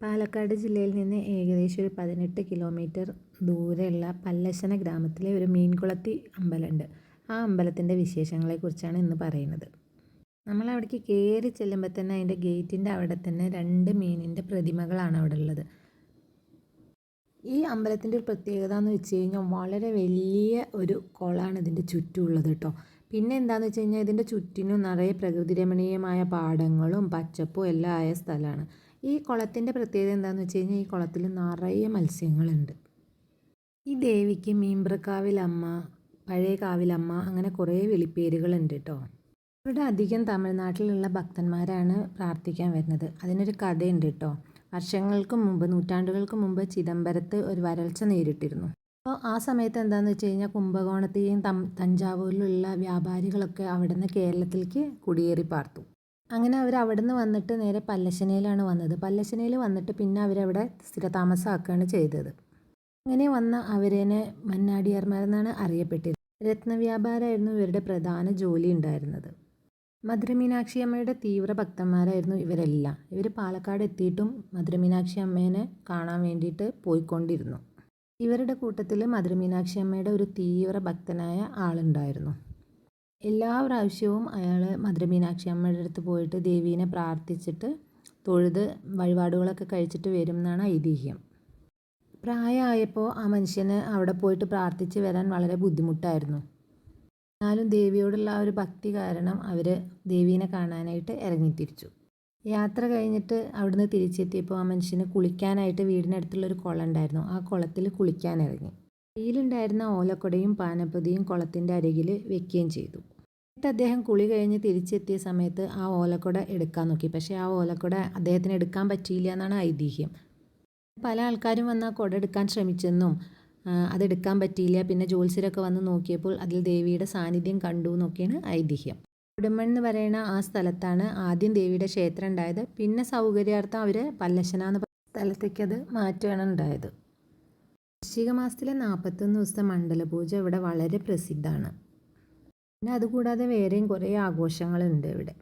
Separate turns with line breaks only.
പാലക്കാട് ജില്ലയിൽ നിന്ന് ഏകദേശം ഒരു പതിനെട്ട് കിലോമീറ്റർ ദൂരെയുള്ള പല്ലശ്ശന ഗ്രാമത്തിലെ ഒരു മീൻകുളത്തി അമ്പലമുണ്ട്. ആ അമ്പലത്തിന്റെ വിശേഷങ്ങളെക്കുറിച്ചാണ് ഇന്ന് പറയുന്നത്. നമ്മൾ അവിടേക്ക് കയറി ചെല്ലുമ്പോൾ തന്നെ അതിന്റെ ഗേറ്റിന്റെ അവിടെ തന്നെ രണ്ട് മീനിന്റെ പ്രതിമകളാണ് അവിടെ ഉള്ളത്. ഈ അമ്പലത്തിന്റെ ഒരു പ്രത്യേകത എന്ന് വെച്ച് കഴിഞ്ഞാൽ വളരെ വലിയ ഒരു കുളമാണ് ഇതിന്റെ ചുറ്റുമുള്ളത് കേട്ടോ. പിന്നെ എന്താണെന്ന് വെച്ച് കഴിഞ്ഞാൽ ഇതിന്റെ ചുറ്റിനും നിറയെ പ്രകൃതിരമണീയമായ പാടങ്ങളും പച്ചപ്പും എല്ലാം ആയ സ്ഥലമാണ്. ഈ കുളത്തിന്റെ പ്രത്യേകത എന്താണെന്ന് വെച്ച് കഴിഞ്ഞാൽ ഈ കുളത്തിൽ നിറയെ മത്സ്യങ്ങളുണ്ട്. ഈ ദേവിക്ക് മീമ്പ്രക്കാവിലമ്മ പഴയ കാവിലമ്മ അങ്ങനെ കുറേ വെളിപ്പേരുകളുണ്ട് കേട്ടോ ഇവിടെ അധികം തമിഴ്നാട്ടിലുള്ള ഭക്തന്മാരാണ് പ്രാർത്ഥിക്കാൻ വരുന്നത്. അതിനൊരു കഥയുണ്ട് കേട്ടോ വർഷങ്ങൾക്ക് മുമ്പ് നൂറ്റാണ്ടുകൾക്ക് മുമ്പ് ചിദംബരത്ത് ഒരു വരൾച്ച നേരിട്ടിരുന്നു. അപ്പോൾ ആ സമയത്ത് എന്താണെന്ന് വെച്ച് കഴിഞ്ഞാൽ കുംഭകോണത്തെയും തഞ്ചാവൂരിലുള്ള വ്യാപാരികളൊക്കെ അവിടെ നിന്ന് കേരളത്തിലേക്ക് കുടിയേറി പാർത്തു. അങ്ങനെ അവർ അവിടെ നിന്ന് വന്നിട്ട് നേരെ പല്ലശ്ശനയിലാണ് വന്നത്. പല്ലശ്ശനയിൽ വന്നിട്ട് പിന്നെ അവരവിടെ സ്ഥിരതാമസമാക്കുകയാണ് ചെയ്തത്. അങ്ങനെ വന്ന അവരേനെ മന്നാടിയാർമാരെന്നാണ് അറിയപ്പെട്ടിരുന്നത്. രത്നവ്യാപാരമായിരുന്നു ഇവരുടെ പ്രധാന ജോലി ഉണ്ടായിരുന്നത്. മധുരമീനാക്ഷി അമ്മയുടെ തീവ്ര ഭക്തന്മാരായിരുന്നു ഇവരെല്ലാം. ഇവർ പാലക്കാട് എത്തിയിട്ടും മധുരമീനാക്ഷി അമ്മേനെ കാണാൻ വേണ്ടിയിട്ട് പോയിക്കൊണ്ടിരുന്നു. ഇവരുടെ കൂട്ടത്തിൽ മധുരമീനാക്ഷി അമ്മയുടെ ഒരു തീവ്ര ഭക്തനായ ആളുണ്ടായിരുന്നു. എല്ലാ പ്രാവശ്യവും അയാൾ മധുരമീനാക്ഷി അമ്മയുടെ അടുത്ത് പോയിട്ട് ദേവീനെ പ്രാർത്ഥിച്ചിട്ട് തൊഴുത് വഴിപാടുകളൊക്കെ കഴിച്ചിട്ട് വരും എന്നാണ് ഐതിഹ്യം. പ്രായമായപ്പോൾ ആ മനുഷ്യന് അവിടെ പോയിട്ട് പ്രാർത്ഥിച്ച് വരാൻ വളരെ ബുദ്ധിമുട്ടായിരുന്നു. എന്നാലും ദേവിയോടുള്ള ആ ഒരു ഭക്തി കാരണം അവർ ദേവീനെ കാണാനായിട്ട് ഇറങ്ങിത്തിരിച്ചു. യാത്ര കഴിഞ്ഞിട്ട് അവിടുന്ന് തിരിച്ചെത്തിയപ്പോൾ ആ മനുഷ്യന് കുളിക്കാനായിട്ട് വീടിനടുത്തുള്ളൊരു കുളം ഉണ്ടായിരുന്നു. ആ കുളത്തിൽ കുളിക്കാനിറങ്ങി കയ്യിലുണ്ടായിരുന്ന ഓലക്കുടയും പാനപ്പൊതിയും കുളത്തിന്റെ അരികിൽ വെക്കുകയും ചെയ്തു. എന്നിട്ട് അദ്ദേഹം കുളി കഴിഞ്ഞ് തിരിച്ചെത്തിയ സമയത്ത് ആ ഓലക്കുട എടുക്കാൻ നോക്കി. പക്ഷേ ആ ഓലക്കുട അദ്ദേഹത്തിന് എടുക്കാൻ പറ്റിയില്ല എന്നാണ് ഐതിഹ്യം. പല ആൾക്കാരും വന്ന് ആ കുട എടുക്കാൻ ശ്രമിച്ചെന്നും അതെടുക്കാൻ പറ്റിയില്ല. പിന്നെ ജ്യോത്സ്യരൊക്കെ വന്ന് നോക്കിയപ്പോൾ അതിൽ ദേവിയുടെ സാന്നിധ്യം കണ്ടു എന്നൊക്കെയാണ് ഐതിഹ്യം. എന്ന് പറയുന്ന ആ സ്ഥലത്താണ് ആദ്യം ദേവിയുടെ ക്ഷേത്രം ഉണ്ടായത്. പിന്നെ സൗകര്യാർത്ഥം അവർ പല്ലശന എന്ന സ്ഥലത്തേക്ക് അത് മാറ്റുകയാണ് ഉണ്ടായത്. വൃശ്ചിക മാസത്തിലെ നാൽപ്പത്തൊന്ന് ദിവസത്തെ മണ്ഡലപൂജ ഇവിടെ വളരെ പ്രസിദ്ധമാണ്. പിന്നെ അതുകൂടാതെ വേറെയും കുറേ ആഘോഷങ്ങളുണ്ട് ഇവിടെ.